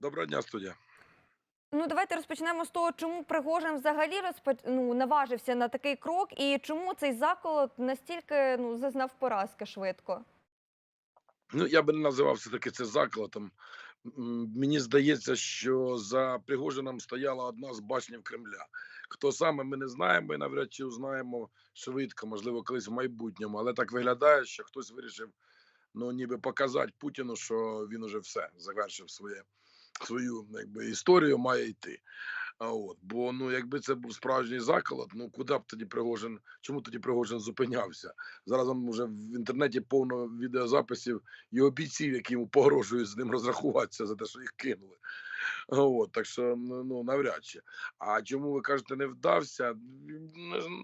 Доброго дня, студія. Ну, давайте розпочнемо з того, чому Пригожин взагалі розпоч... ну, наважився на такий крок, і чому цей заколот настільки ну, зазнав поразки швидко. Ну, я би не називав все-таки це закладом. Мені здається, що за Пригожином стояла одна з башнів Кремля. Хто саме, ми не знаємо, і навряд чи узнаємо швидко, можливо, колись в майбутньому. Але так виглядає, що хтось вирішив ну, ніби показати Путіну, що він уже все завершив своє, свою якби, історію, має йти. А от, бо ну, якби це був справжній заколот, ну куди б тоді Пригожин, чому тоді Пригожин зупинявся? Зараз вже в інтернеті повно відеозаписів і бійців, які йому погрожують з ним розрахуватися за те, що їх кинули. От, так що ну ну, навряд чи. А чому ви кажете, не вдався?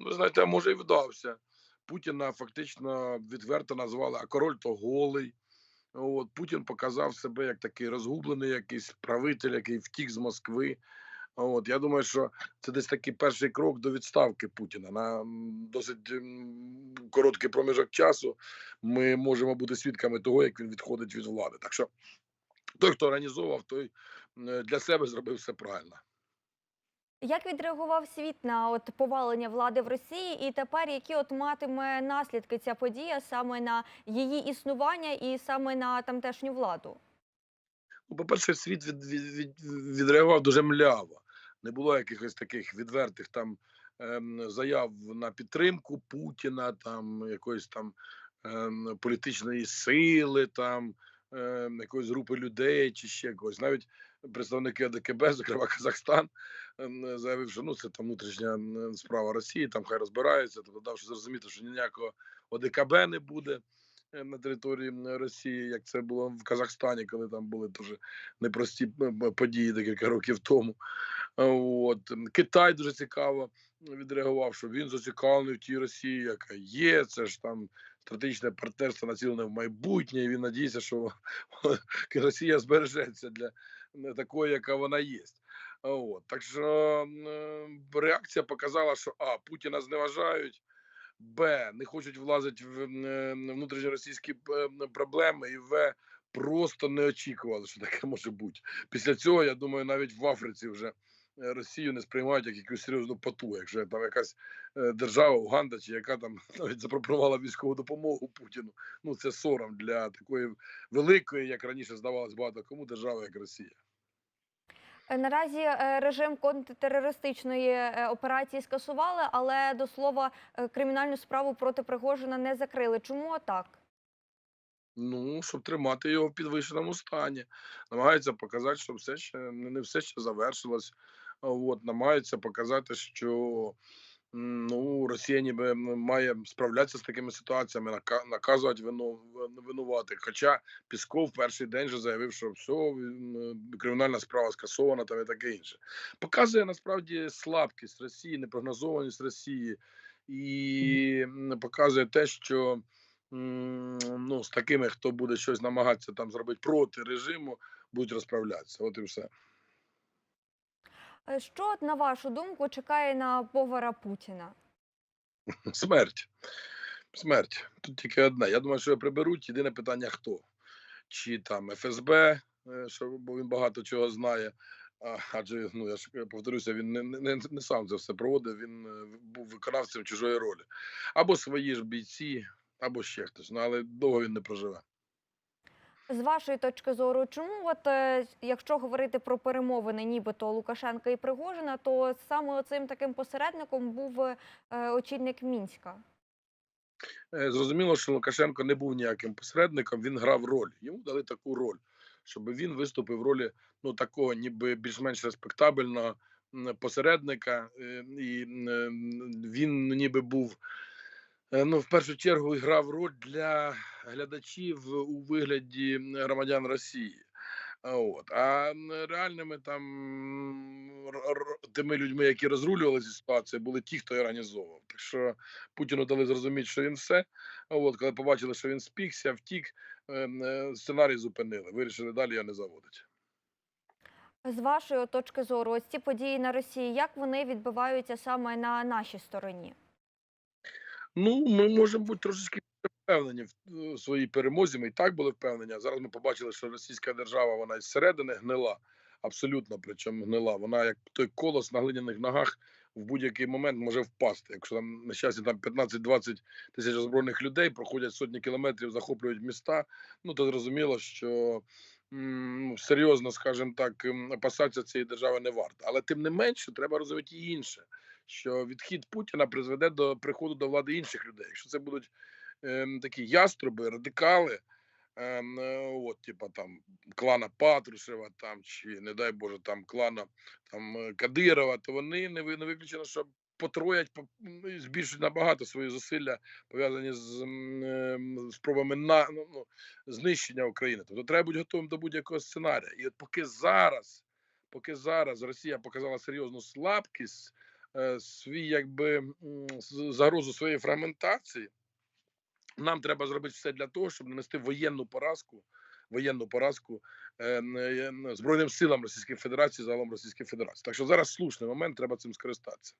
Ви знаєте, а може і вдався. Путіна фактично відверто назвали, а король то голий. От Путін показав себе як такий розгублений, якийсь правитель, який втік з Москви. От я думаю, що це десь такий перший крок до відставки Путіна. На досить короткий проміжок часу ми можемо бути свідками того, як він відходить від влади. Так що той, хто організовував, той для себе зробив все правильно. Як відреагував світ на от повалення влади в Росії, і тепер які от матиме наслідки ця подія саме на її існування і саме на тамтешню владу? Ну, по-перше, світ від, від, від, відреагував дуже мляво. Не було якихось таких відвертих там ем, заяв на підтримку Путіна, там якоїсь там ем, політичної сили, там ем, якоїсь групи людей чи ще когось. Навіть представники АДКБ, зокрема Казахстан, ем, заявив, що ну це там внутрішня справа Росії, там хай розбираються. Тобто дав зрозуміти, що ніякого ОДКБ не буде е, на території Росії, як це було в Казахстані, коли там були дуже непрості події декілька років тому. От Китай дуже цікаво відреагував, що він зацікавлений в тій Росії, яка є. Це ж там стратегічне партнерство націлене в майбутнє. І він надіється, що Росія збережеться для м, такої, яка вона є. От так що е, реакція показала, що а Путіна зневажають. Б. Не хочуть влазити в е, внутрішньоросійські проблеми, і В. Просто не очікували, що таке може бути. Після цього, я думаю, навіть в Африці вже Росію не сприймають як якусь серйозну поту. Якщо там якась е, держава, Уганда, чи яка там навіть запропонувала військову допомогу Путіну. Ну це сором для такої великої, як раніше здавалось багато кому держави, як Росія. Е, Наразі е, режим контртерористичної е, операції скасували, але до слова е, кримінальну справу проти Пригожина не закрили. Чому так? Ну, щоб тримати його в підвищеному стані. Намагаються показати, що все ще не все ще завершилось. От, намагаються показати, що ну, Росія ніби має справлятися з такими ситуаціями, наказувати вину, винуватих. Хоча Пісков перший день вже заявив, що все, кримінальна справа скасована там і таке інше. Показує насправді слабкість Росії, непрогнозованість Росії і показує те, що ну, з такими, хто буде щось намагатися там зробити проти режиму, будуть розправлятися. От і все. Е, Що, на вашу думку, чекає на повара Путіна? Смерть. Смерть. Тут тільки одне. Я думаю, що його приберуть. Єдине питання хто? Чи там ФСБ, е, що, бо він багато чого знає. А, адже ну я ж повторюся, він не, не, не сам це все проводив, він е, був виконавцем чужої ролі. Або свої ж бійці, або ще хтось. Ну але довго він не проживе. З вашої точки зору, чому, от е, якщо говорити про перемовини, нібито Лукашенка і Пригожина, то саме цим таким посередником був е, очільник Мінська? Е, Зрозуміло, що Лукашенко не був ніяким посередником, він грав роль. Йому дали таку роль, щоб він виступив в ролі ну такого, ніби більш-менш респектабельного посередника, і він ніби був. Е, Ну, в першу чергу грав роль для глядачів у вигляді громадян Росії. От. А реальними там тими людьми, які розрулювали цю ситуацію, були ті, хто організовував. Так що Путіну дали зрозуміти, що він все. От, коли побачили, що він спікся, втік, ем, е, сценарій зупинили. Вирішили далі його не заводити. З вашої точки зору, ось ці події на Росії, як вони відбиваються саме на нашій стороні? Ну, ми можемо бути трошечки впевнені в е, своїй перемозі. Ми і так були впевнені. А зараз ми побачили, що російська держава вона із середини гнила. абсолютно, причому гнила. Вона як той колос на глиняних ногах в будь-який момент може впасти. Якщо там на щастя там 15-20 тисяч озброєних людей проходять сотні кілометрів, захоплюють міста. Ну то зрозуміло, що серйозно, скажімо так, опасатися цієї держави не варто. Але тим не менше, треба розуміти і інше, що відхід Путіна призведе до приходу до влади інших людей. Якщо це будуть ем, такі яструби, радикали. Ем, е, от, типа там клана Патрушева, там чи не дай Боже, там клана там е, Кадирова, то вони не не виключено, що потроять, по- ну, збільшують набагато свої зусилля пов'язані з ем, спробами на ну, ну, знищення України. Тобто треба бути готовим до будь-якого сценарія. І от поки зараз, поки зараз Росія показала серйозну слабкість, е, свій якби загрозу своєї фрагментації. Нам треба зробити все для того, щоб нанести воєнну поразку, воєнну поразку е, е, Збройним силам Російської Федерації, загалом Російської Федерації. Так що зараз слушний момент, треба цим скористатися.